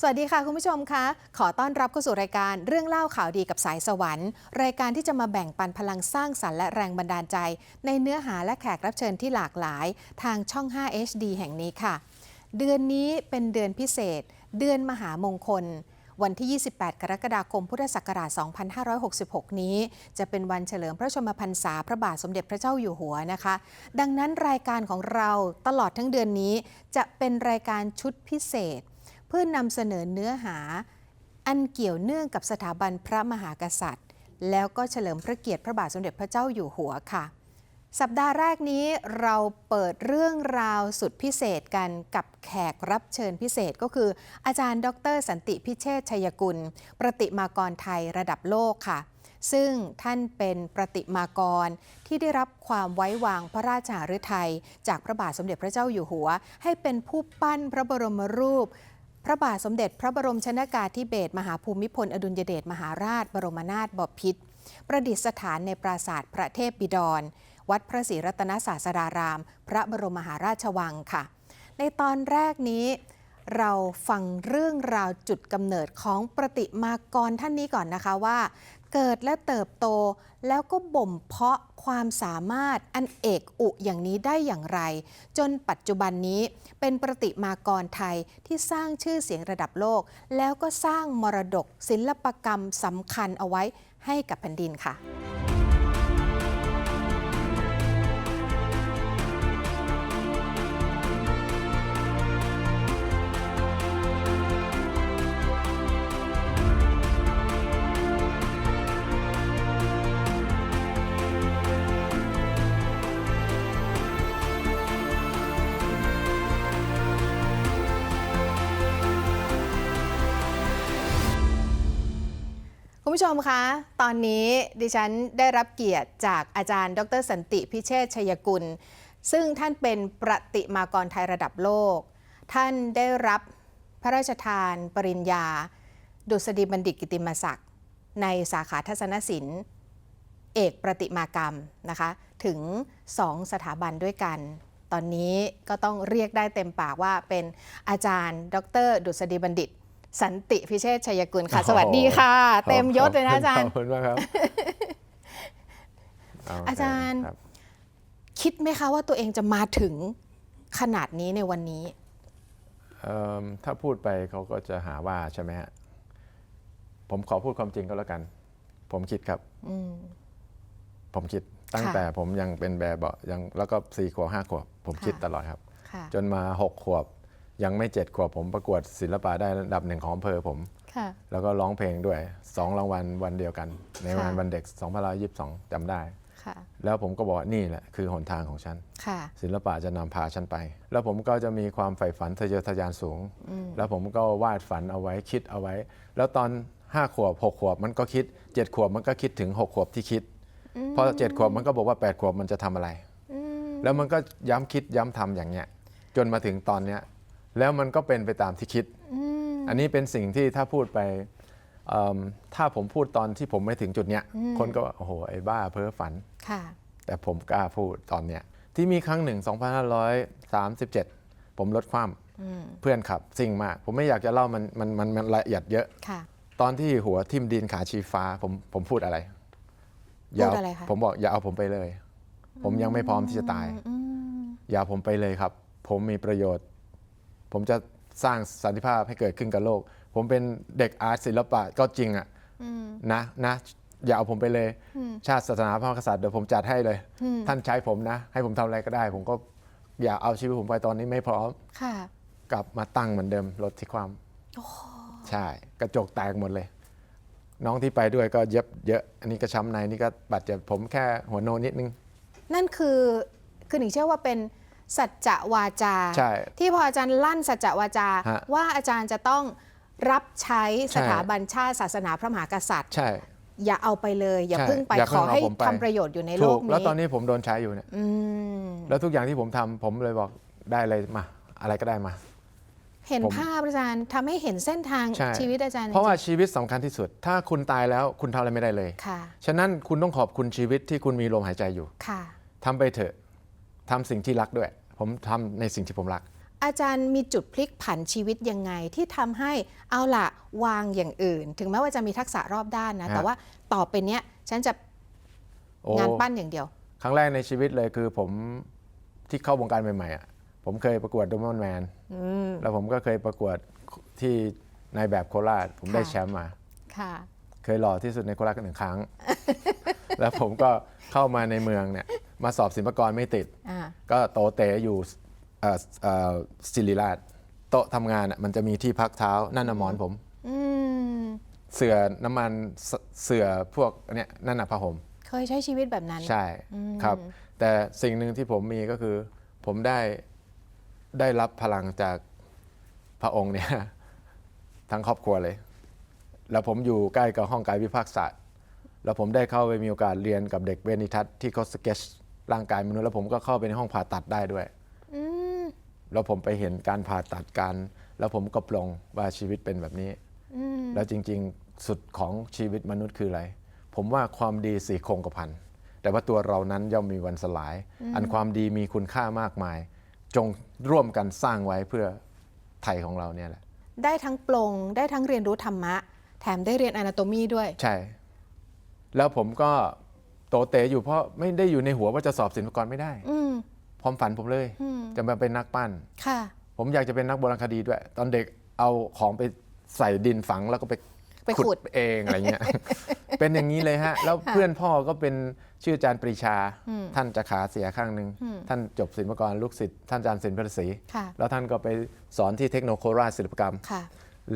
สวัสดีค่ะคุณผู้ชมคะ ขอต้อนรับเข้าสู่รายการเรื่องเล่าข่าวดีกับสายสวรรค์ รายการที่จะมาแบ่งปันพลังสร้างสรรค์และแรงบันดาลใจ ในเนื้อหาและแขกรับเชิญที่หลากหลาย ทางช่อง 5 HD แห่งนี้ค่ะ เดือนนี้เป็นเดือนพิเศษ เดือนมหามงคล วันที่ 28 กรกฎาคม พุทธศักราช 2566 นี้ จะเป็นวันเฉลิมพระชนมพรรษาพระบาทสมเด็จพระเจ้าอยู่หัวนะคะ ดังนั้นรายการของเราตลอดทั้งเดือนนี้จะเป็นรายการชุดพิเศษ เพื่อนำเสนอเนื้อหา อันเกี่ยวเนื่องกับสถาบันพระมหากษัตริย์ แล้วก็เฉลิมพระเกียรติพระบาทสมเด็จพระเจ้าอยู่หัวค่ะ สัปดาห์แรกนี้เราเปิดเรื่องราวสุดพิเศษกันกับแขกรับเชิญพิเศษก็คือ อาจารย์ดร สันติพิเชษชัยกุล ประติมากรไทยระดับโลกค่ะซึ่งท่านเป็นประติมากรที่ได้รับความไว้วางพระราชาฤทัยจากพระบาทสมเด็จพระเจ้าอยู่หัว ให้เป็นผู้ปั้นพระบรมรูป พระบาทสมเด็จพระบรมชนากาธิเบศรมหาภูมิพล อดุลยเดชมหาราช บรมนาถบพิตรประดิษฐานในปราสาทพระเทพบิดร วัดพระศรีรัตนศาสดาราม พระบรมมหาราชวังค่ะ ในตอนแรกนี้เราฟังเรื่องราวจุดกำเนิดของประติมากรท่านนี้ก่อนนะคะว่า เกิดและเติบโต แล้วก็บ่มเพาะความสามารถอันเอกอุอย่างนี้ได้อย่างไร จนปัจจุบันนี้เป็นประติมากรไทยที่สร้างชื่อเสียงระดับโลก แล้วก็สร้างมรดกศิลปกรรมสำคัญเอาไว้ให้กับแผ่นดินค่ะ ผู้ชมคะ ตอนนี้ดิฉันได้รับเกียรติจากอาจารย์ ดรสันติพิเชษชัยกุล ซึ่งท่านเป็นประติมากรไทยระดับโลก ท่านได้รับพระราชทานปริญญา ดุษฎีบัณฑิตกิติมศักดิ์ ในสาขาทัศนศิลป์ เอกประติมากรรมนะคะ ถึง 2 สถาบันด้วยกัน ตอนนี้ก็ต้องเรียกได้เต็มปากว่าเป็นอาจารย์ ดร ดุษฎีบัณฑิต สันติพิเชษชัยกุลค่ะ สวัสดีค่ะ เต็มยศเลยนะอาจารย์ขอบคุณมากครับเอาจารย์คบคิดไหมคะว่าตัวเองจะมาถึงขนาดนี้ในวันนี้เอิ่มถ้าพูดไปเขาก็จะหาว่าใช่ไหมฮะ ผมขอพูดความจริงก็แล้วกัน ผมคิดครับผมคิดตั้งค่ะแต่ผมยังเป็นแบบเบาะยังแล้วก็สี่ขวบห้าขวบ ผมค่ะคิดตลอดครับค่ะจนมาหกขวบ ยังไม่เจ็ดขวบผมประกวดศิลปะได้ระดับหนึ่งของอำเภอผม ค่ะ แล้วก็ร้องเพลงด้วยสองรางวัลวันเดียวกัน ในงานค่ะวันเด็ก2522จำได้ ค่ะ แล้วผมก็บอกว่านี่แหละคือหนทางของฉัน ค่ะ ศิลปะจะนำพาฉันไป แล้วผมก็จะมีความใฝ่ฝันทะเยอทะยานสูง แล้วผมก็วาดฝันเอาไว้คิดเอาไว้ แล้วตอน 5 ขวบ 6 ขวบมันก็คิด 7 ขวบมันก็คิดถึง 6 ขวบที่คิดพอ7ขวบมันก็บอกว่า 8 ขวบมันจะทำอะไร แล้วมันก็ย้ำคิดย้ำทำอย่างเงี้ยจนมาถึงตอนเนี้ย แล้วมันก็เป็นไปตามที่คิด อันนี้เป็นสิ่งที่ถ้าพูดไปเอิ่มถ้าผมพูดตอนที่ผมไม่ถึงจุดเนี้ยคนก็ว่าโอ้โหไอ้บ้าเพ้อฝันค่ะแต่ผมกล้าพูดตอนเนี้ยที่มีครั้งหนึ่ง 2537 ผมลดความเพื่อนขับซิ่งมาก ผมไม่อยากจะเล่ามันมันมันมันละเอียดเยอะค่ะตอนที่หัวทิ่มดินขาชีฟ้าผมผมพูดอะไรอย่าพูดอะไรคะผมบอกอย่าเอาผมไปเลย ผมยังไม่พร้อมที่จะตาย อย่าผมไปเลยครับ ผมมีประโยชน์ ผมจะสร้างสันติภาพให้เกิดขึ้นกับโลก ผมเป็นเด็กอาร์ตศิลปะก็จริงอะนะนะอย่าเอาผมไปเลย ชาติศาสนาพระมหากษัตริย์เดี๋ยวผมจัดให้เลย ท่านใช้ผมนะ ให้ผมทำอะไรก็ได้ ผมก็อย่าเอาชีวิตผมไปตอนนี้ไม่พร้อมค่ะกลับมาตั้งเหมือนเดิมรถที่ความใช่ กระจกแตกหมดเลย น้องที่ไปด้วยก็เย็บเยอะ อันนี้ก็ช้ำในนี่ก็บาดเจ็บผมแค่หัวโนนิดนึง นั่นคือคือหนิงเชื่อว่าเป็น สัจจะวาจา ใช่ที่พออาจารย์ลั่นสัจจะวาจา ฮะ ว่าอาจารย์จะต้องรับใช้ใช่สถาบันชาติศาสนาพระมหากษัตริย์ ใช่ อย่าเอาไปเลย อย่าใช่เพิ่งไปอย่าขเพิ่องเอาให้ผมไป ทำประโยชน์อยู่ในโลถูกกนี้แล้วตอนนี้ผมโดนใช้อยู่เนี่ยอืมแล้วทุกอย่างที่ผมทำผมเลยบอกได้อะไรมา อะไรก็ได้มา เห็นผม ภาพอาจารย์ทำให้เห็นเส้นทางใช่ชีวิตอาจารย์เพราะว่าจงชีวิตสำคัญที่สุด ถ้าคุณตายแล้วคุณทำอะไรไม่ได้เลยๆค่ะฉะนั้นคุณต้องขอบคุณชีวิตที่คุณมีลมหายใจอยู่ค่ะ ทำไปเถอะ ทำสิ่งที่รักด้วย ผมทำในสิ่งที่ผมรัก อาจารย์มีจุดพลิกผันชีวิตยังไงที่ทำให้เอาละวางอย่างอื่น ถึงแม้ว่าจะมีทักษะรอบด้านนะ ฮะ แต่ว่าต่อไปเนี้ยฉันจะโอ้งานปั้นอย่างเดียว ครั้งแรกในชีวิตเลยคือผมที่เข้าวงการใหม่ๆอะผมเคยประกวดดมอนแมนแล้วผมก็เคยประกวดที่ในแบบโคราช ผมได้ค่ะ แชมป์มา ค่ะ เคยหล่อที่สุดในโคราชหนึ่งครั้ง แล้วผมก็เข้ามาในเมืองเนี่ย มาสอบศิลปากรไม่ติด อ่าก็โตเตะอยู่เอ่อเอ่อศิริราชโต๊ะทำงานอะมันจะมีที่พักเท้านั่นน่ะหมอนผม อืม เสื่อน้ำมันเสเสื่อพวกเนี้ยนั่นน่ะผ้าห่ม เคยใช้ชีวิตแบบนั้น ใช่ครับ แต่สิ่งหนึ่งที่ผมมีก็คือ ผมได้ได้รับพลังจากพระองค์เนี่ย ทั้งครอบครัวเลย แล้วผมอยู่ใกล้กับห้องกายวิภาคศาสตร์ แล้วผมได้เข้าไปมีโอกาสเรียนกับเด็กเวนิทัศน์ที่เขาสเก็ต ร่างกายมนุษย์แล้วผมก็เข้าไปในห้องผ่าตัดได้ด้วยอืมแล้วผมไปเห็นการผ่าตัดการ แล้วผมก็ปลงว่าชีวิตเป็นแบบนี้อืมแล้วจริง ๆ สุดของชีวิตมนุษย์คืออะไร ผมว่าความดีสี่คงกระพันแต่ว่าตัวเรานั้นย่อมมีวันสลาย อันความดีมีคุณค่ามากมาย จงร่วมกันสร้างไว้เพื่อไทยของเราเนี่ยแหละ ได้ทั้งปลงได้ทั้งเรียนรู้ธรรมะ แถมได้เรียนอนาโตมีด้วย ใช่ แล้วผมก็ โตเตะอยู่เพราะไม่ได้อยู่ในหัวว่าจะสอบศิลปากรไม่ได้อืมความฝันผมเลย อืมจะมาเป็นนักปั้น ค่ะ ผมอยากจะเป็นนักโบราณคดีด้วย ตอนเด็กเอาของไปใส่ดินฝังแล้วก็ไปไปขุด เองอะไรเงี้ย เป็นอย่างนี้เลยฮะ แล้วเพื่อนพ่อก็เป็นชื่ออาจารย์ปรีชาท่านจะขาเสียข้างหนึ่งท่านจบศิลปากรลูกศิษย์ท่านอาจารย์ศิลปศรีค่ะ แล้วท่านก็ไปสอนที่เทคโนโคราชศิลปกรรม ค่ะ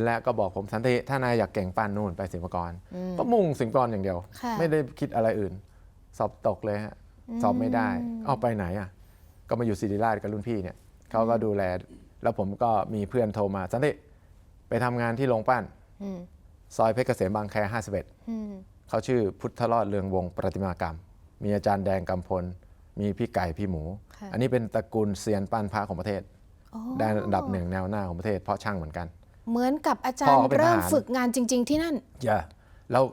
และก็บอกผมสันติถ้านายอยากเก่งปั้นนู่นไปศิลปากรก็มุ่งศิลปากรอย่างเดียว ค่ะ ไม่ได้คิดอะไรอื่น สอบตกเลยฮะสอบไม่ได้เอาไปไหนอะ ก็มาอยู่ศิริราชกับรุ่นพี่เนี่ยเขาก็ดูแล แล้วผมก็มีเพื่อนโทรมาสันติไปทำงานที่โรงปั้นอืมซอยเพชรเกษมบางแค51อืมเขาชื่อพุทธรอดเรืองวงศ์ประติมากรรม มีอาจารย์แดงกำพล มีพี่ไก่พี่หมูค่ะอันนี้เป็นตระกูลเซียนปั้นพระของประเทศอ๋อได้อันดับหนึ่งแนวหน้าของประเทศเพราะช่างเหมือนกัน เหมือนกับอาจารพ่ย์อเขาเป็นเริ่มทหารฝึกงานจริง ๆ ที่นั่นอย่าแล้ว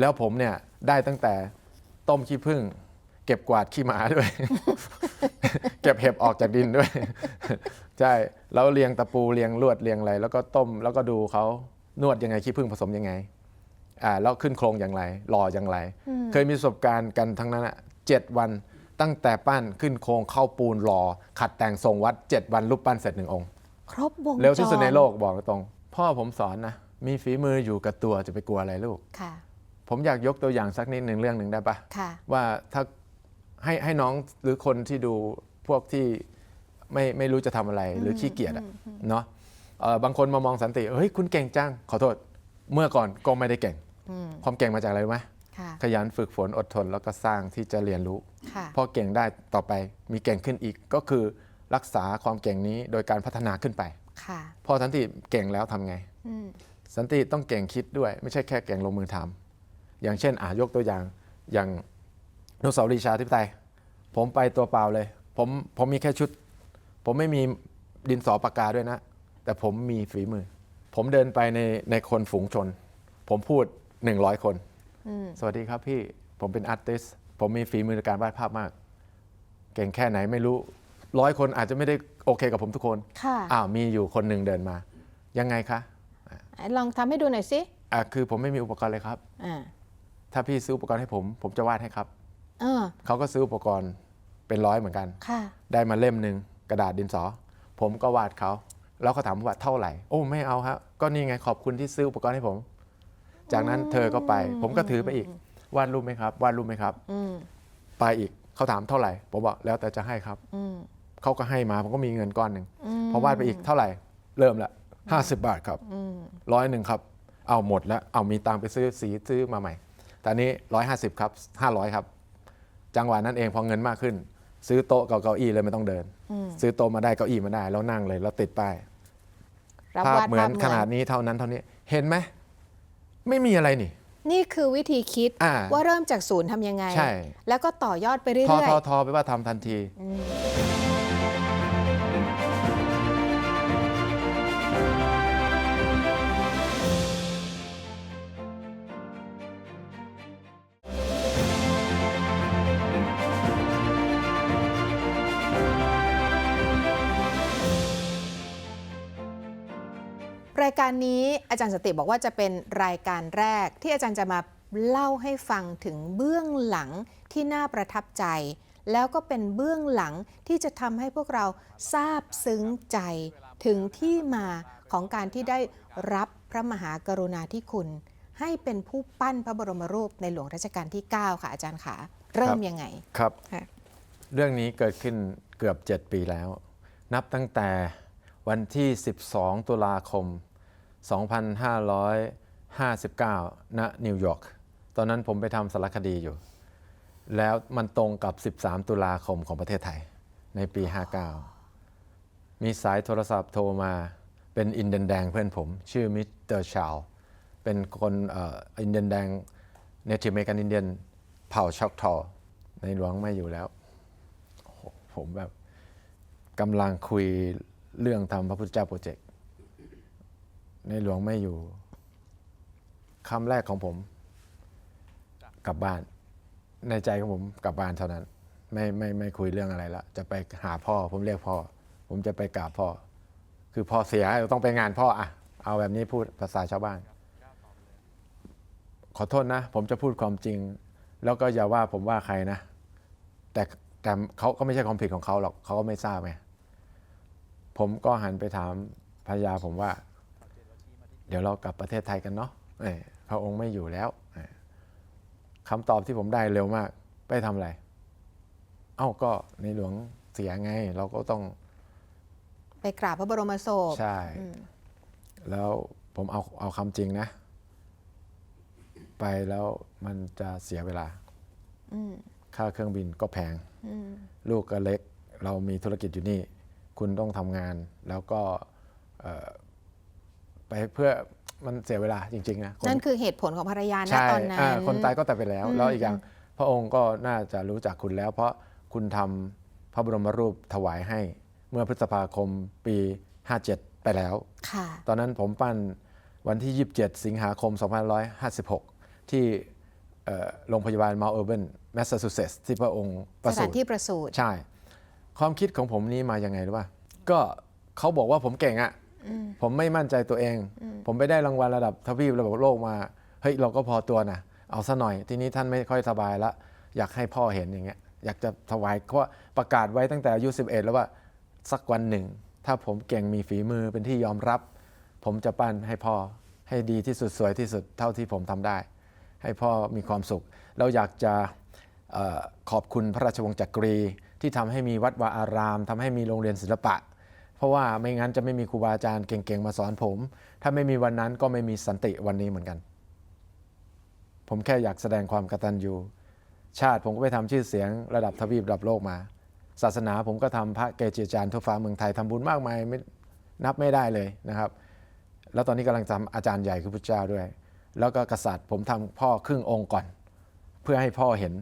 แล้วผมเนี่ยได้ตั้งแต่ ต้มขี้ผึ้งเก็บกวาดขี้หมาด้วย เก็บเห็บออกจากดินด้วย ใช่แล้วเรียงตะปูเรียงลวดเรียงอะไรแล้วก็ต้มแล้วก็ดูเขานวดยังไงขี้ผึ้งผสมยังไงอ่าแล้วขึ้นโครงอย่างไรหล่ออย่างไร เคยมีประสบการณ์กันทั้งนั้นอะเจ็ดวันตั้งแต่ปั้นขึ้นโครงเข้าปูนหล่อขัดแต่งทรงวัดเจ็ดวันรูปปั้นเสร็จหนึ่งองค์ ครบวงจรเร็วที่สุดในโลกบอกตรง พ่อผมสอนนะ มีฝีมืออยู่กับตัวจะไปกลัวอะไรลูกค่ะ ผมอยากยกตัวอย่างสักนิดหนึ่งเรื่องหนึ่งได้ปะค่ะว่าถ้าให้ให้น้องหรือคนที่ดูพวกที่ไม่ไม่รู้จะทำอะไรหรือขี้เกียจอะเนาะเอ่อบางคนมามองสันติเฮ้ยคุณเก่งจังขอโทษ เมื่อก่อนก็ไม่ได้เก่งความเก่งมาจากอะไรรู้ไหมค่ะขยันฝึกฝนอดทนแล้วก็สร้างที่จะเรียนรู้ ค่ะพอเก่งได้ต่อไปมีเก่งขึ้นอีกก็คือรักษาความเก่งนี้โดยการพัฒนาขึ้นไป ค่ะพอสันติเก่งแล้วทำไง อืมสันติต้องเก่งคิดด้วย ไม่ใช่แค่เก่งลงมือทำ อย่างเช่นอ่ายกตัวอย่างอย่างอนุสาวรีย์ชาธิปไตย ผมไปตัวเปล่าเลย ผมผมมีแค่ชุด ผมไม่มีดินสอปากกาด้วยนะ แต่ผมมีฝีมือ ผมเดินไปในในคนฝูงชน ผมพูด 100 คน สวัสดีครับพี่ผมเป็นอาร์ติสผมมีฝีมือในการวาดภาพมาก เก่งแค่ไหนไม่รู้ร้อยคนอาจจะไม่ได้โอเคกับผมทุกคนค่ะอ้าวมีอยู่คนหนึ่งเดินมา ยังไงคะลองทำให้ดูหน่อยสิอะคือผมไม่มีอุปกรณ์เลยครับอ่า ถ้าพี่ซื้ออุปกรณ์ให้ผม ผมจะวาดให้ครับ เออเขาก็ซื้ออุปกรณ์เป็นร้อยเหมือนกัน ค่ะ ได้มาเล่มหนึ่งกระดาษดินสอ ผมก็วาดเขา แล้วเขาถามว่าเท่าไหร่ โอ้ไม่เอาครับ ก็นี่ไงขอบคุณที่ซื้ออุปกรณ์ให้ผม จากนั้นเธอก็ไป ผมก็ถือไปอีก วาดรูปไหมครับ วาดรูปไหมครับ อืมไปอีกเขาถามเท่าไหร่ ผมบอกแล้วแต่จะให้ครับ อืมเขาก็ให้มาผมก็มีเงินก้อนหนึ่งอืมพอวาดไปอีกเท่าไหร่ เริ่มละห้าสิบบาทครับอืมร้อยหนึ่งครับ เอาหมดแล้วเอามีตังค์ไปซื้อสีซื้อมาใหม่แต่นี้ร้อยห้าสิบครับห้าร้อยครับ จังหวะนั้นเองพอเงินมากขึ้น ซื้อโต๊ะกับเก้าอี้เลยไม่ต้องเดิน ซื้อโต๊ะมาได้เก้าอี้มาได้ แล้วนั่งเลยแล้วติดป้ายรับภาพวาดเหมือนภาพขนาดนี้เท่านั้นเท่านี้เห็นไหมไม่มีอะไรนี่ นี่คือวิธีคิดอ่าว่าเริ่มจากศูนย์ทำยังไง ใช่ แล้วก็ต่อยอดไปเรื่ทออยทอทอไปว่าทำทันที ๆ การนี้อาจารย์สนติบอกว่าจะเป็นรายการแรกที่อาจารย์จะมาเล่าให้ฟังถึงเบื้องหลังที่น่าประทับใจ แล้วก็เป็นเบื้องหลังที่จะทำให้พวกเราซาบซึ้งใจถึงที่มาของการที่ได้รับพระมหากรุณาธิคุณ ให้เป็นผู้ปั้นพระบรมรูปในหลวงรัชกาลที่ 9 ค่ะอาจารย์ขาเริ่มยังไงครับค่ะเรื่องนี้เกิดขึ้นเกือบ 7 ปีแล้ว นับตั้งแต่วันที่ 12 ตุลาคม 2559 ณ นิวยอร์ก ตอนนั้นผมไปทำสารคดีอยู่ แล้วมันตรงกับ 13 ตุลาคมของประเทศไทย ในปี 59 มีสายโทรศัพท์โทรมาเป็นอินเดียนแดงเพื่อนผม ชื่อมิสเตอร์ชาวเป็นคนอินเดียนแดงเนติเมกันอินเดียนเผ่าช็อกทอ ในหลวงไม่อยู่แล้ว ผมแบบกำลังคุยเรื่องทำพระพุทธเจ้าโปรเจกต์ ในหลวงไม่อยู่คำแรกของผม กลับบ้าน ในใจของผมกลับบ้านเท่านั้น ไม่ไม่ไม่คุยเรื่องอะไรละจะไปหาพ่อ ผมเรียกพ่อ ผมจะไปกราบพ่อ คือพ่อเสียต้องไปงานพ่ออะเอาแบบนี้พูดภาษาชาวบ้าน ขอโทษนะ ผมจะพูดความจริง แล้วก็อย่าว่าผมว่าใครนะ แต่แต่เขาก็ไม่ใช่ความผิดของเขาหรอกเขาก็ไม่ทราบไงผมก็หันไปถามภรรยาผมว่า เดี๋ยวเรากลับประเทศไทยกันเนาะเอ้ยพระองค์ไม่อยู่แล้วเอ้ยคำตอบที่ผมได้เร็วมาก ไปทำอะไร เอ้าก็ในหลวงเสียไง เราก็ต้อง ไปกราบพระบรมศพ ใช่ แล้วผมเอาเอาคำจริงนะ ไปแล้วมันจะเสียเวลา ค่าเครื่องบินก็แพง ลูกก็เล็ก เรามีธุรกิจอยู่นี่ คุณต้องทำงาน แล้วก็เอ่อ ไปเพื่อมันเสียเวลาจริงๆนะคนนั่นคือเหตุผลของภรรยาณใช่ตอนนั้อ่านคนตายก็ตายไปแล้วอืมแล้วอีกอย่างพระองค์ก็น่าจะรู้จักคุณแล้ว เพราะคุณทำพระบรมรูปถวายให้เมื่อพฤษภาคมปี 57 ไปแล้วค่ะตอนนั้นผมปั้นวันที่ 27 สิงหาคม 2556 ที่เอ่อโรงพยาบาลมา u เออร์เบนแมสซาชูเซตส์ที่พระองค์ประสสูถานติที่ประสูติใช่ ความคิดของผมนี้มายังไงรู้ป่ะ ก็เขาบอกว่าผมเก่งอะ่ะ ผมไม่มั่นใจตัวเอง ผมไปได้รางวัลระดับทวีประดับโลกมา เฮ้ยเราก็พอตัวนะเอาซะหน่อย ทีนี้ท่านไม่ค่อยสบายละอยากให้พ่อเห็นอย่างเงี้ย อยากจะถวายเพราะว่าประกาศไว้ตั้งแต่อายุ11 แล้วว่าสักวันหนึ่ง ถ้าผมเก่งมีฝีมือเป็นที่ยอมรับ ผมจะปั้นให้พ่อให้ดีที่สุดสวยที่สุดเท่าที่ผมทำได้ ให้พ่อมีความสุข เราอยากจะเออขอบคุณพระราชวงศ์จักรี ที่ทำให้มีวัดวาอารามทำให้มีโรงเรียนศิลปะ เพราะว่าไม่งั้นจะไม่มีครูบาอาจารย์เก่งๆมาสอนผม ถ้าไม่มีวันนั้นก็ไม่มีสันติวันนี้เหมือนกัน ผมแค่อยากแสดงความกตัญญูชาติผมก็ไปทำชื่อเสียงระดับทวีประดับโลกมา ศาสนาผมก็ทำพระเกจิอาจารย์ทั่วฟ้าเมืองไทยทำบุญมากมายไม่นับไม่ได้เลยนะครับ แล้วตอนนี้กำลังทำอาจารย์ใหญ่คือพระเจ้าด้วย แล้วก็กษัตริย์ผมทำพ่อครึ่งองค์ก่อน เพื่อให้พ่อเห็น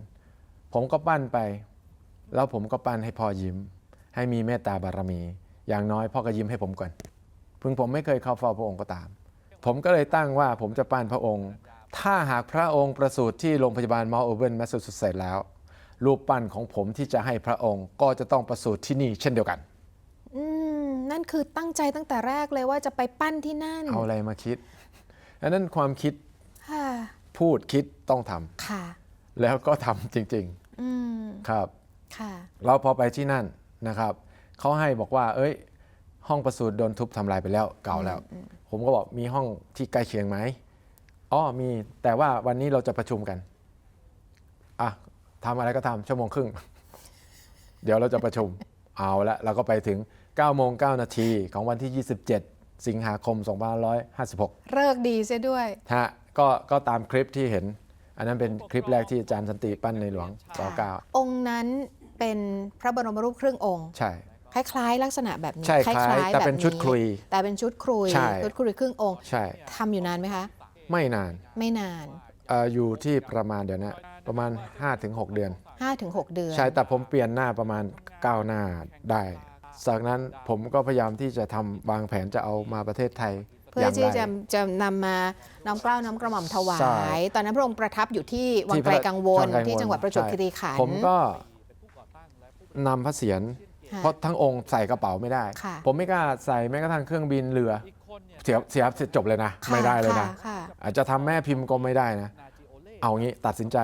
ผมก็ปั้นไป แล้วผมก็ปั้นให้พ่อยิ้ม ให้มีเมตตาบารมี อย่างน้อยพ่อก็ยิ้มให้ผมก่อนพึงผมไม่เคยเข้าเฝ้าพระองค์ก็ตาม ผมก็เลยตั้งว่าผมจะปั้นพระองค์ ถ้าหากพระองค์ประสูติที่โรงพยาบาลมาโอเวนแมสซาชูเซตส์แล้ว รูปปั้นของผมที่จะให้พระองค์ก็จะต้องประสูติที่นี่เช่นเดียวกันอืมนั่นคือตั้งใจตั้งแต่แรกเลยว่าจะไปปั้นที่นั่นเอาอะไรมาคิดอันนั้นความคิดค่ะพูดคิดต้องทำค่ะแล้วก็ทำจริงอืมๆครับ ค่ะ เราพอไปที่นั่นนะครับ เขาให้บอกว่า เอ้ย ห้องประสูติโดนทุบทำลายไปแล้วเก่าแล้ว ผมก็บอกมีห้องที่ใกล้เคียงไหมอ๋อมีแต่ว่าวันนี้เราจะประชุมกันอะทำอะไรก็ทำชั่วโมงครึ่ง เดี๋ยวเราจะประชุมเอาละเราก็ไปถึง9โมง9นาทีของวันที่ 27 สิงหาคม 2556 เลิกดีเสียด้วยฮะก็ก็ตามคลิปที่เห็น อันนั้นเป็นคลิปแรกที่อาจารย์สันติปั้นในหลวงรอเก้าองค์นั้นเป็นพระบรมรูปครึ่งองค์ ใช่ คล้ายๆ ลักษณะแบบนี้ใช่คล้ายแต่เป็นชุดคลุย แต่เป็นชุดครุย ใช่ ชุดครุยครึ่งองค์ใช่ทำอยู่นานไหมคะ ไม่นานไม่นานเอออยู่ที่ประมาณเดี๋ยวนะประมาณ 5-6 เดือน 5-6 เดือน ใช่แต่ผมเปลี่ยนหน้าประมาณ9หน้าได้ จากนั้นผมก็พยายามที่จะทำวางแผนจะเอามาประเทศไทยเพื่ออย่างที่ไรจะจะนำมาน้อมเกล้าน้อมกระหม่อมถวาใช่ย ตอนนั้นพระองค์ประทับอยู่ที่วังที่ไกลกังวลวังไกลกังวลที่จังหวัดประจวบคีรีขันธ์ผมก็นำพระเศียรค่ะ เพราะทั้งองค์ใส่กระเป๋าไม่ได้ ค่ะ ผมไม่กล้าใส่แม้กระทั่งเครื่องบินเรือ เสียเสียเสียจบเลยนะค่ะไม่ได้เลยนะ ค่ค่ะอาจจะทำแม่พิมพ์ก็ไม่ได้นะ เอางี้ตัดสินใจ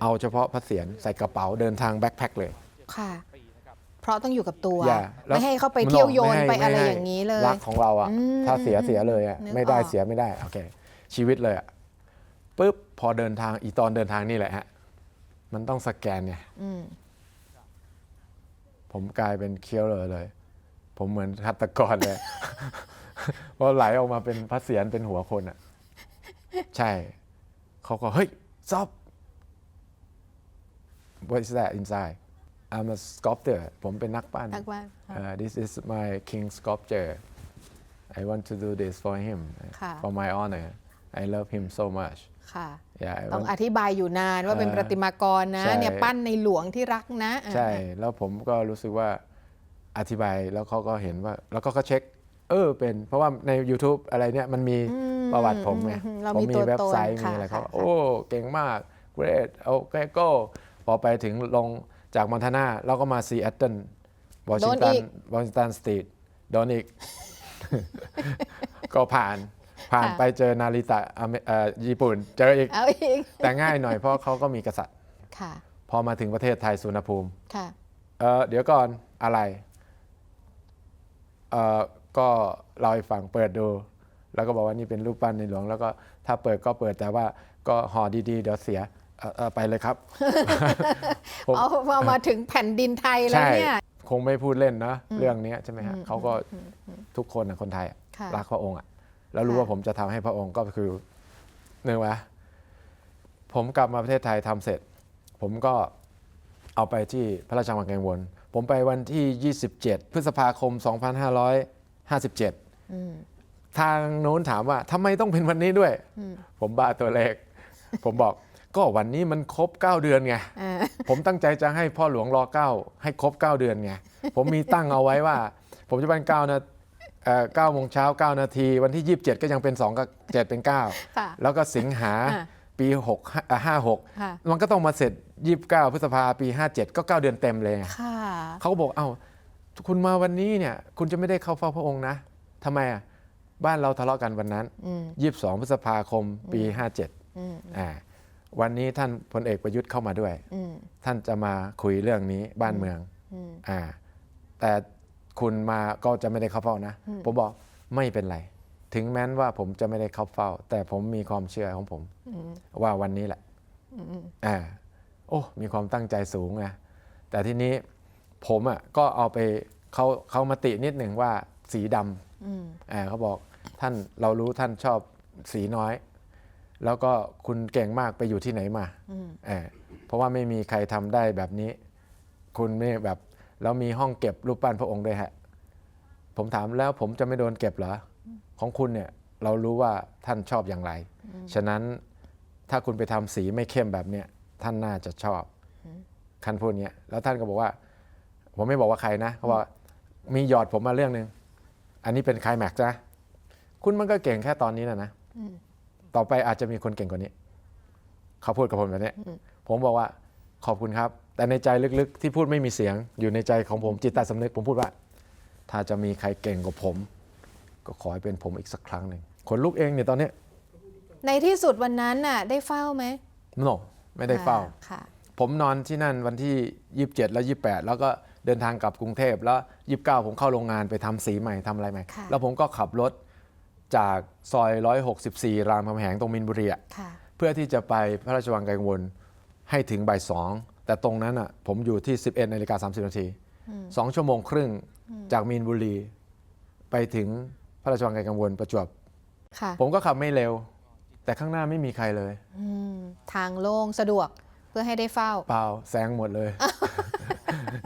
เอาเฉพาะพระเศียรใส่กระเป๋าเดินทางแบ็คแพ็คเลย ค่ะ เพราะต้องอยู่กับตัว อย่าแล้วไม่ให้เขาไปเที่ยวโยนม่ไปให้อะไรม่ให้อย่างนี้เลย รักของเราอะ อืมถ้าเสียเสียเลยอะนึกไม่ได้ออก เสียไม่ได้โอเค ชีวิตเลยอะปุ๊บพอเดินทางอีตอนเดินทางนี่แหละฮะมันต้องสแกนเนี่ยอืม ผมกลายเป็นเคี้ยวเลยเลย ผมเหมือนฆาตกรเลย พอไหลออกมาเป็นพระเศียรเป็นหัวคนอะ ใช่ เขาก็เฮ้ยซอบ What is that inside I'm a sculptor ผมเป็นนักปั้นทักว่า Uh, this is my king sculpture I want to do this for him ค่ะ for my honor I love him so much ค่ะ yeah I ต้อง want อธิบายอยู่นานว่าเป็นเออประติมากรนะใช่เนี่ยปั้นในหลวงที่รักนะอ่าใช่ แล้วผมก็รู้สึกว่าอธิบายแล้วเขาก็เห็นว่า แล้วก็เขาเช็ค เออเป็น เพราะว่าใน YouTube อะไรเนี่ยมันมีประวัติผมไงอืมเราผมมีมีตัวเว็บไซต์ตนมีอะไรค่ะเขาค่ะโอ้เก่งมาก great โอเคโก้พอไปถึงลงจากมอนทานาเราก็มาซีแอตเทิลวอชิงตันวอชิงตันสตรีทโดนอีก ก็ผ่าน ผ่านไปเจอนาริตะอเมเอ่อญี่ปุ่น เจออีกเอาอีก แต่ง่ายหน่อยเพราะเขาก็มีกษัตริย์ค่ะพอมาถึงประเทศไทยสุวรรณภูมิค่ะเออเดี๋ยวก่อนอะไรเออก็เราให้ฟังเปิดดู แล้วก็บอกว่านี่เป็นรูปปั้นในหลวง แล้วก็ถ้าเปิดก็เปิดแต่ว่าก็ห่อดีๆ เดี๋ยวเสียเอ่อเอ่อไปเลยครับผมเอาเอามาถึงแผ่นดินไทยแล้วใช่เนี่ยคงไม่พูดเล่นนะเรื่องนี้ใช่ไหมฮะเขาก็ทุกคนนะคนไทยอะค่ะรักพระองค์อะ แล้วรู้ค่ะว่าผมจะทำให้พระองค์ก็คือเนื่องวะผมกลับมาประเทศไทยทำเสร็จ ผมก็เอาไปที่พระราชวังกังวลผมไปวันที่ 27 พฤษภาคม 2557อืมทางโน้นถามว่าทำไมต้องเป็นวันนี้ด้วย ผมบ้าตัวเลข ผมบอกก็วันนี้มันครบ 9 เดือนไงอ่าผมตั้งใจจะให้พ่อหลวงรอเก้าให้ครบ 9 เดือนไง ผมมีตั้งเอาไว้ว่า ผมจะเป็น9นาเอ่อ 9โมงเช้า 9 นาที วันที่ 27 ก็ยังเป็น 2 กับ7เป็นค่ะ9แล้วก็สิงหาอะปี6อะค่ะ56 มันก็ต้องมาเสร็จ 29 พฤษภาปี 57 ก็ 9 เดือนเต็มเลยไงค่ะเขาก็บอกเอ้าคุณมาวันนี้เนี่ย คุณจะไม่ได้เข้าเฝ้าพระองค์นะทำไมอะบ้านเราทะเลาะกันวันนั้นอืม22 พฤษภาคมปี 57อืมอ่าวันนี้ท่านพลเอกประยุทธ์เข้ามาด้วยอืมท่านจะมาคุยเรื่องนี้บ้านเมืองอืมอ่าแต่ คุณมาก็จะไม่ได้เข้าเฝ้านะ ผมบอกไม่เป็นไร ถึงแม้นว่าผมจะไม่ได้เข้าเฝ้า แต่ผมมีความเชื่อของผม ว่าวันนี้แหละอ่าโอ้มีความตั้งใจสูงไงแต่ทีนี้ผมอะก็เอาไปเขาเขามาตินิดหนึ่งว่าสีดำอ่าเขาบอกท่านเรารู้ท่านชอบสีน้อย แล้วก็คุณเก่งมากไปอยู่ที่ไหนมาอ่าเพราะว่าไม่มีใครทำได้แบบนี้ คุณไม่แบบ แล้วมีห้องเก็บรูปปั้นพระองค์ด้วยฮะ ผมถามแล้วผมจะไม่โดนเก็บเหรอ ของคุณเนี่ยเรารู้ว่าท่านชอบอย่างไร ฉะนั้นถ้าคุณไปทำสีไม่เข้มแบบเนี้ยท่านน่าจะชอบท่านพูดเนี้ยแล้วท่านก็บอกว่า ผมไม่บอกว่าใครนะเขาบอกมีหยอดผมมาเรื่องหนึ่งอันนี้เป็นไคลแม็กซ์นะคุณมันก็เก่งแค่ตอนนี้นะนะต่อไปอาจจะมีคนเก่งกว่านี้ เขาพูดกับผมแบบนี้ผมบอกว่า ขอบคุณครับ แต่ในใจลึกๆ ที่พูดไม่มีเสียงอยู่ในใจของผมจิตใต้สำนึกผมพูดว่า ถ้าจะมีใครเก่งกว่าผม ก็ขอให้เป็นผมอีกสักครั้งหนึ่งขนลุกเองเนี่ยตอนเนี้ยในที่สุดวันนั้นน่ะ ได้เฝ้าไหมโนไม่ได้เฝ้า ค่ะ ผมนอนที่นั่นวันที่ 27 และ 28 แล้วก็เดินทางกลับกรุงเทพแล้ว 29 ผมเข้าโรงงานไปทำสีใหม่ทำอะไรใหม่ ค่ะ แล้วผมก็ขับรถจากซอย 164 รามคำแหงตรงมินบุรีอะ ค่ะ เพื่อที่จะไปพระราชวังกังวล ให้ถึงบ่ายสองแต่ตรงนั้นอะผมอยู่ที่ 11นาฬิกา30นาทีสองชั่วโมงครึ่งจากมีนบุรี ไปถึงพระราชวังกังวลประจวบค่ะผมก็ขับไม่เร็ว แต่ข้างหน้าไม่มีใครเลยอืมทางโล่งสะดวกเพื่อให้ได้เฝ้า เปล่าแซงหมดเลย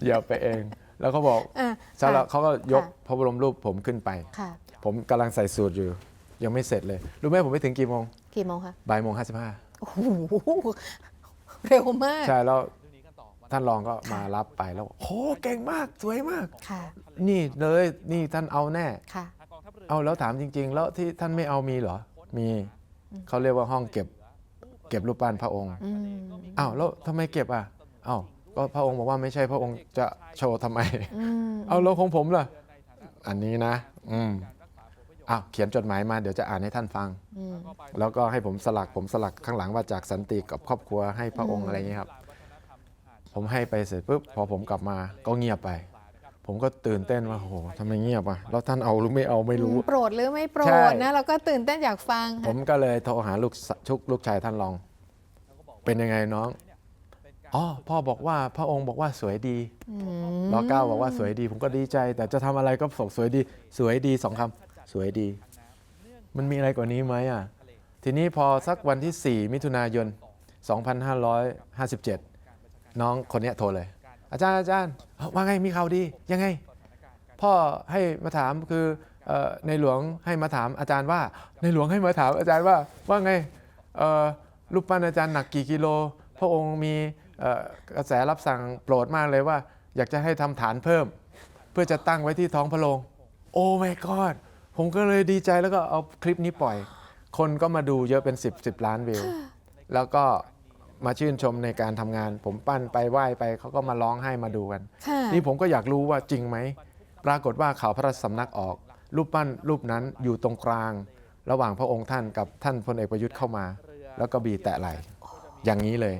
เหยียบไปเอง แล้วเขาบอกอะเสร็จแล้วค่ะเขาก็ยกค่ะพระบรมรูปผมขึ้นไปค่ะผมกำลังใส่สูตรอยู่ ยังไม่เสร็จเลย รู้ไหมผมไปถึงกี่โมง กี่โมงคะบ่ายโมงห้าสิบห้าโอ้โห เร็วมาก ใช่แล้วท่านรองก็มารับไปแล้วโหเก่งมากสวยมาก ค่ะ นี่เลยนี่ท่านเอาแน่ ค่ะ เอาแล้วถามจริง ๆ แล้วที่ท่านไม่เอามีเหรอ มีเขาเรียกว่าห้องเก็บ เก็บรูปปั้นพระองค์อืมอ้าวแล้วทำไมเก็บอะอ้าวก็พระองค์บอกว่าไม่ใช่พระองค์จะโชว์ทำไม อืมเอาแล้วของผมล่ะ อันนี้นะ อืม อ้าวเขียนจดหมายมาเดี๋ยวจะอ่านให้ท่านฟัง อืม แล้วก็ให้ผมสลักผมสลักข้างหลังว่าจากสันติกับครอบครัวให้พระองค์อะไรอย่างเงี้ยครับ ผมให้ไปเสร็จปุ๊บพอผมกลับมาก็เงียบไป ผมก็ตื่นเต้นว่าโอ้โหทำไมเงียบอะแล้วท่านเอาหรือไม่เอาไม่รู้ โปรดหรือไม่โปรใช่ ดนะเราก็ตื่นเต้นอยากฟังผมก็เลยโทรหาลูกสชุกลูกชายท่านรอง เป็นยังไงน้องอ๋อพ่อบอกว่าพระองค์บอกว่าสวยดีอืมรอเก้าบอกว่าสวยดี ผมก็ดีใจ แต่จะทำอะไรก็บอกสวยดี สวยดีสองคำ สวยดี มันมีอะไรกว่านี้ไหมอะ ทีนี้พอสักวันที่ 4 มิถุนายน 2557 น้องคนนี้โทรเลย อาจารย์อาจารย์ว่าไงมีข่าวดี ยังไง พ่อให้มาถามคืออในหลวงให้มาถามอาจารย์ว่า ในหลวงให้มาถามอาจารย์ว่าว่าไงเอ่อรูปปั้นอาจารย์หนักกี่กิโล พระองค์มีกระแสรับสั่งโปรดมากเลยว่า อยากจะให้ทำฐานเพิ่ม เพื่อจะตั้งไว้ที่ท้องพระโรงโอ้ my god ผมก็เลยดีใจแล้วก็เอาคลิปนี้ปล่อย คนก็มาดูเยอะเป็น 10 10 ล้านวิว แล้วก็มาชื่นชมในการทำงาน ผมปั้นไปไหว้ไปเขาก็มาร้องให้มาดูกัน ค่ะ นี่ผมก็อยากรู้ว่าจริงไหม ปรากฏว่าข่าวพระราชสำนักออก รูปปั้นรูปนั้นอยู่ตรงกลาง ระหว่างพระองค์ท่านกับท่านพลเอกประยุทธ์เข้ามา แล้วก็บีแตะไหลอย่างนี้เลย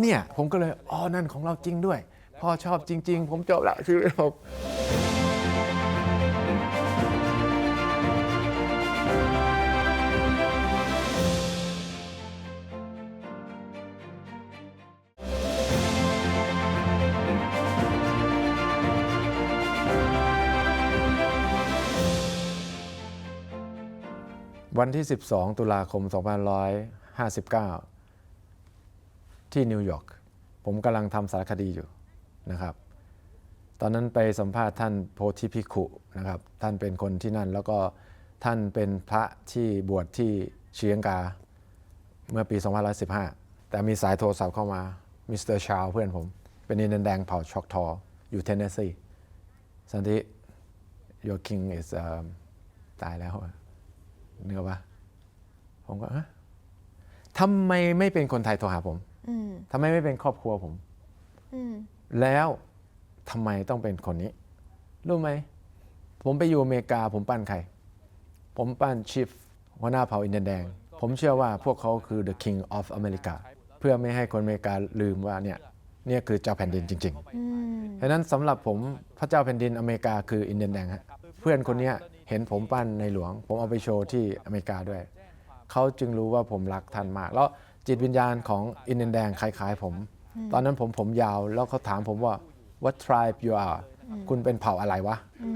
เนี่ยผมก็เลยอ๋อนั่นของเราจริงด้วย พ่อชอบจริง ๆ ผมจบละชีวิตผม วันที่ 12 ตุลาคม 2559 ที่นิวยอร์กผมกำลังทำสารคดีอยู่นะครับ ตอนนั้นไปสัมภาษณ์ท่านโพธิพิคุนะครับ ท่านเป็นคนที่นั่น แล้วก็ท่านเป็นพระที่บวชที่เชียงกา เมื่อปี 2515 แต่มีสายโทรศัพท์เข้ามามิสเตอร์ชาวเพื่อนผม เป็นอินเดียนแดงเผ่าช็อกทอ อยู่เทนเนสซีสันติ your king is um, ตายแล้ว เนื้อปะผมก็ฮะทำไมไม่เป็นคนไทยโทรหาผมอืมทำไมไม่เป็นครอบครัวผม อืมแล้วทำไมต้องเป็นคนนี้ รู้ไหม ผมไปอยู่อเมริกาผมปั้นใคร ผมปั้นชิฟหัวหน้าเผ่าอินเดียนแดง ผมเชื่อว่าพวกเขาคือ the king of America เพื่อไม่ให้คนอเมริกาลืมว่าเนี่ยเนี่ยคือเจ้าแผ่นดินจริงๆอืมฉะนั้นสำหรับผมพระเจ้าแผ่นดินอเมริกาคืออินเดียนแดงฮะเพื่อนคนเนี้ย เห็นผมปั้นในหลวง ผมเอาไปโชว์ที่อเมริกาด้วย เขาจึงรู้ว่าผมรักท่านมาก แล้วจิตวิญญาณของอินเดียนแดงคล้ายๆผม ตอนนั้นผมผมยาวแล้วเขาถามผมว่า what tribe you are คุณเป็นเผ่าอะไรวะอืม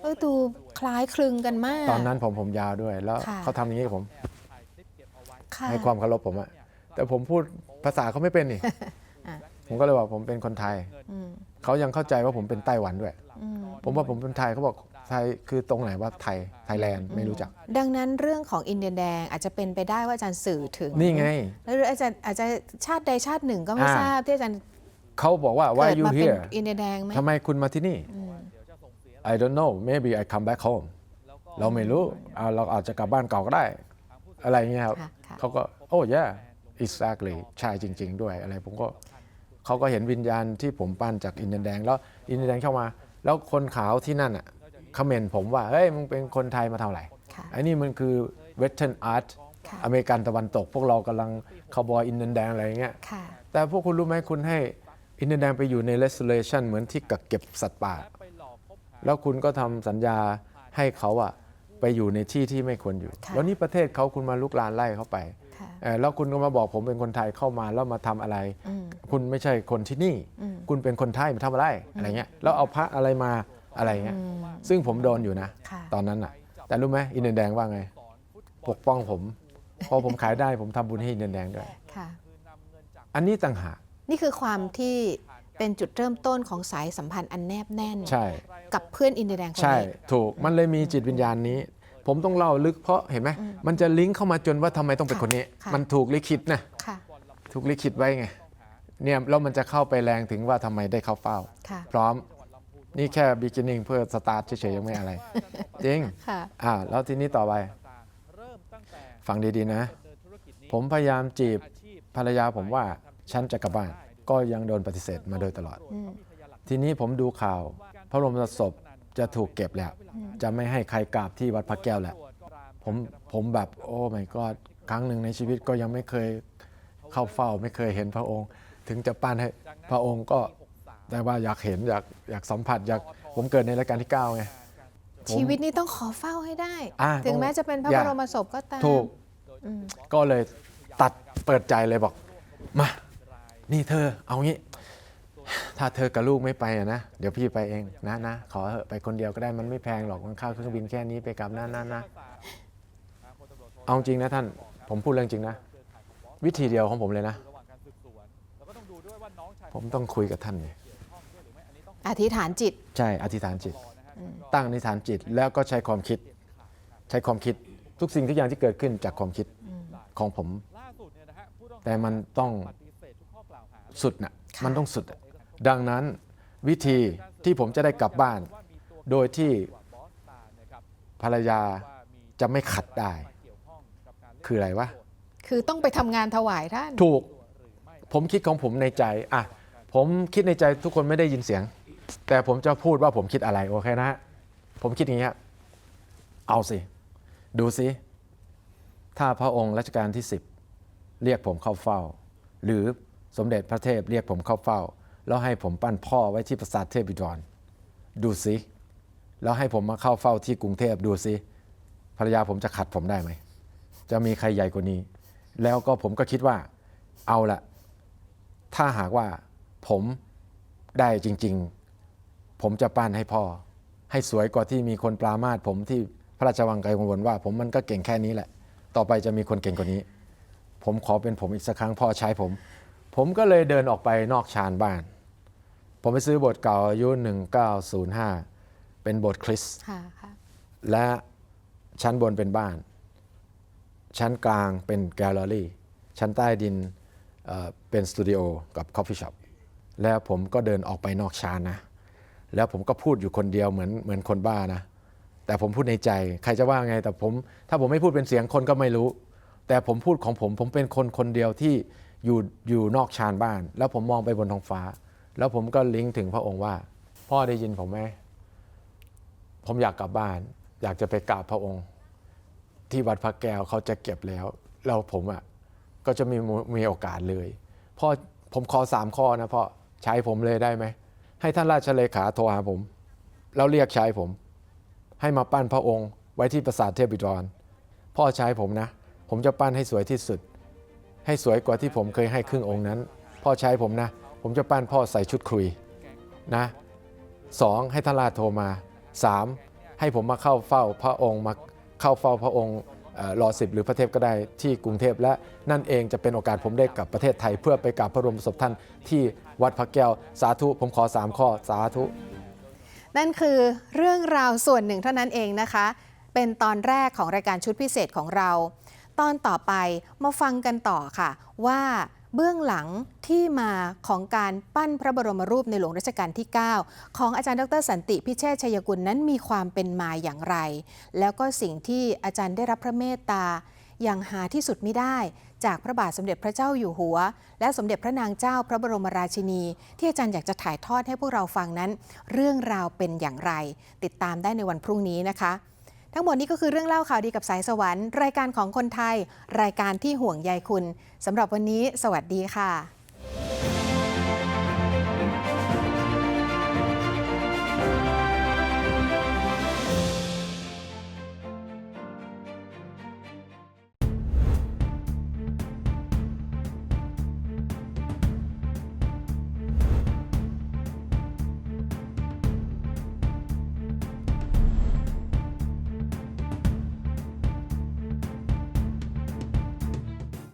เออดูคล้ายคลึงกันมาก ตอนนั้นผมผมยาวด้วย แล้วค่ะเขาทำอย่างนี้กับผมค่ะให้ความเคารพผมอะแต่ผมพูดภาษาเขาไม่เป็นนี่อะผมก็เลยบอกผมเป็นคนไทยอืมเขายังเข้าใจว่าผมเป็นไต้หวันด้วยอืมผมว่าผมเป็นไทยเขาบอก ไทยคือตรงไหนว่าไทยไทยแลนด์ไม่รู้จัก ดังนั้นเรื่องของอินเดียแดงอาจจะเป็นไปได้ว่าอาจารย์สื่อถึงนี่ไงแล้วหรืออาจารย์อาจจะชาติใดชาติหนึ่งก็ไม่อ่าทราบที่อาจารย์เขาบอกว่า why เกิด you มาเป็น here อินเดียแดงไหมทำไมคุณมาที่นี่อืม I don't know maybe I come back home เราไม่รู้อ่าเราอาจจะกลับบ้านเก่าก็ได้ อะไรเงี้ยครับค่ะค่ะเขาก็โอ้ yeah exactly ใช่จริง ๆ ด้วยอะไรผมก็เขาก็เห็นวิญญาณที่ผมปั้นจากอินเดียนแดง แล้วอินเดียนแดงเข้ามา แล้วคนขาวที่นั่นอะ คอมเมนต์ผมว่าเฮ้ยมึงเป็นคนไทยมาเท่าไหร่ค่ะไอ้นี่มันคือ western art ค่ะอเมริกันตะวันตก พวกเรากำลังคาวบอยอินเดียนแดงอะไรเงี้ยค่ะแต่พวกคุณรู้ไหมคุณให้อินเดียนแดงไปอยู่ใน restoration เหมือนที่กักเก็บสัตว์ป่า แล้วคุณก็ทำสัญญาให้เขาอะไปอยู่ในที่ที่ไม่ควรอยู่ค่ะแล้วนี่ประเทศเขาคุณมาลุกลานไล่เขาไปค่ะเอ่อแล้วคุณก็มาบอกผมเป็นคนไทยเข้ามาแล้วมาทำอะไรอืมคุณไม่ใช่คนที่นี่อืมคุณเป็นคนไทยมาทำอะไรอะไรเงี้ยแล้วเอาพระอะไรมา อะไรเงี้ยอืมซึ่งผมโดนอยู่นะค่ะตอนนั้นอะแต่รู้ไหมอินเดียนแดงว่าไง ปกป้องผม พอผมขายได้ผมทำบุญให้อินเดียนแดงด้วยค่ะอันนี้ต่างหากนี่คือความที่เป็นจุดเริ่มต้นของสายสัมพันธ์อันแนบแน่น ใช่ กับเพื่อนอินเดียแดงคนใช่นี้ถูกมันเลยมีจิตวิญญาณนี้ ผมต้องเล่าลึกเพราะเห็นไหมมันจะลิงก์เข้ามาจนว่าทำไมต้องเป็นคนนี้ค่ะมันถูกลิขิตนะค่ะถูกลิขิตไว้ไงเนี่ยแล้วมันจะเข้าไปแรงถึงว่าทำไมได้เข้าเฝ้าค่ะพร้อม นี่แค่ beginning เพื่อสตาร์ทเฉยๆยังไม่อะไร จริงค่ะ อ่าแล้วทีนี้ต่อไปฟังดีๆนะ ผมพยายามจีบภรรยาผมว่าฉันจะกลับบ้าน ก็ยังโดนปฏิเสธมาโดยตลอด อืมทีนี้ผมดูข่าว พระบรมศพจะถูกเก็บแล้วจะไม่ให้ใครกราบที่วัดพระแก้วแหละผมผมแบบโอ้ไม่ก็ครั้งหนึ่งในชีวิตก็ยังไม่เคยเข้าเฝ้าไม่เคยเห็นพระองค์ ถึงจะปั้นให้พระองค์ก็ แต่ว่าอยากเห็นอยากอยากสัมผัสอยากผมเกิดในรายการที่เก้าไงผมชีวิตนี้ต้องขอเฝ้าให้ได้ อ่าถึงต้องแม้จะเป็นพระอบย่ารมศพก็ตามถูก อืมก็เลยตัดเปิดใจเลยบอก มา นี่เธอ เอางี้ ถ้าเธอกับลูกไม่ไปอะนะ เดี๋ยวพี่ไปเองนะนะขอเถอะไปคนเดียวก็ได้มันไม่แพงหรอกมันค่าเครื่องบินแค่นี้ไปกลับนะนะนะเอาจริงนะท่าน ผมพูดเรื่องจริงนะ วิธีเดียวของผมเลยนะ ผมต้องคุยกับท่านเนี่ย อธิษฐานจิต ใช่อธิษฐานจิต ตั้งอธิษฐานจิตแล้วก็ใช้ความคิด ใช้ความคิดทุกสิ่งทุกอย่างที่เกิดขึ้นจากความคิดของผม แต่มันต้องสุดนะค่ะมันต้องสุดอะดังนั้นวิธีที่ผมจะได้กลับบ้าน โดยที่ภรรยาจะไม่ขัดได้ คืออะไรวะ คือต้องไปทำงานถวายท่าน ถูก ผมคิดของผมในใจ อะ ผมคิดในใจทุกคนไม่ได้ยินเสียง แต่ผมจะพูดว่าผมคิดอะไรโอเคนะฮะผมคิดอย่างนี้ยเอาสิ ดูสิ ถ้าพระองค์รัชกาลที่ 10 เรียกผมเข้าเฝ้า หรือสมเด็จพระเทพเรียกผมเข้าเฝ้า แล้วให้ผมปั้นพ่อไว้ที่ปราสาทเทพบิดรดูสิแล้วให้ผมมาเข้าเฝ้าที่กรุงเทพดูสิภรรยาผมจะขัดผมได้ไหม จะมีใครใหญ่กว่านี้ แล้วก็ผมก็คิดว่าเอาละถ้าหากว่าผมได้จริง ๆ ผมจะปั้นให้พ่อ ให้สวยกว่าที่มีคนปรามาสผมที่พระราชวังไกลกังวลว่า ผมมันก็เก่งแค่นี้แหละ ต่อไปจะมีคนเก่งกว่านี้ ผมขอเป็นผมอีกสักครั้งพ่อใช้ผม ผมก็เลยเดินออกไปนอกชานบ้าน ผมไปซื้อโบทเก่าอายุ 1905 เป็นโบทคริสต์ค่ะค่ะและชั้นบนเป็นบ้าน ชั้นกลางเป็นแกลเลอรี่ ชั้นใต้ดินเอ่อเป็นสตูดิโอกับคอฟฟี่ช็อปแล้วผมก็เดินออกไปนอกชานนะ แล้วผมก็พูดอยู่คนเดียวเหมือนเหมือนคนบ้านะ แต่ผมพูดในใจ ใครจะว่าไง แต่ผมถ้าผมไม่พูดเป็นเสียงคนก็ไม่รู้ แต่ผมพูดของผม ผมเป็นคนคนเดียวที่อยู่อยู่นอกชานบ้าน แล้วผมมองไปบนท้องฟ้า แล้วผมก็ลิงก์ถึงพระองค์ว่า พ่อได้ยินผมไหมผมอยากกลับบ้าน อยากจะไปกราบพระองค์ ที่วัดพระแก้วเขาจะเก็บแล้วแล้วผมอะก็จะมีมีโอกาสเลยพ่อผมขอสามข้อนะพ่อใช้ผมเลยได้ไหม ให้ท่านราชเลขาโทรหาผม แล้วเรียกใช้ผม ให้มาปั้นพระองค์ไว้ที่ปราสาทเทพบิดร พ่อใช้ผมนะ ผมจะปั้นให้สวยที่สุด ให้สวยกว่าที่ผมเคยให้ครึ่งองค์นั้น พ่อใช้ผมนะ ผมจะปั้นพ่อใส่ชุดคุยนะสองให้ท่านราชโทรมาสามให้ผมมาเข้าเฝ้าพระองค์มาเข้าเฝ้าพระองค์รอสิบหรือพระเทพก็ได้ที่กรุงเทพและนั่นเองจะเป็นโอกาสผมได้กลับประเทศไทย เพื่อไปกราบพระบรมศพท่านที่ วัดพระแก้ว สาธุ ผมขอสามข้อสาธุ นั่นคือเรื่องราวส่วนหนึ่งเท่านั้นเองนะคะ เป็นตอนแรกของรายการชุดพิเศษของเรา ตอนต่อไปมาฟังกันต่อค่ะ ว่าเบื้องหลังที่มาของการปั้นพระบรมรูปในหลวงรัชกาลที่ 9 ของอาจารย์ดรสันติพิเชษชัยกุลนั้นมีความเป็นมาอย่างไร แล้วก็สิ่งที่อาจารย์ได้รับพระเมตตา อย่างหาที่สุดไม่ได้ จากพระบาทสมเด็จพระเจ้าอยู่หัว และสมเด็จพระนางเจ้าพระบรมราชินี ที่อาจารย์อยากจะถ่ายทอดให้พวกเราฟังนั้น เรื่องราวเป็นอย่างไร ติดตามได้ในวันพรุ่งนี้นะคะ ทั้งหมดนี้ก็คือเรื่องเล่าข่าวดีกับสายสวรรค์รายการของคนไทย รายการที่ห่วงใยคุณสำหรับวันนี้ สวัสดีค่ะ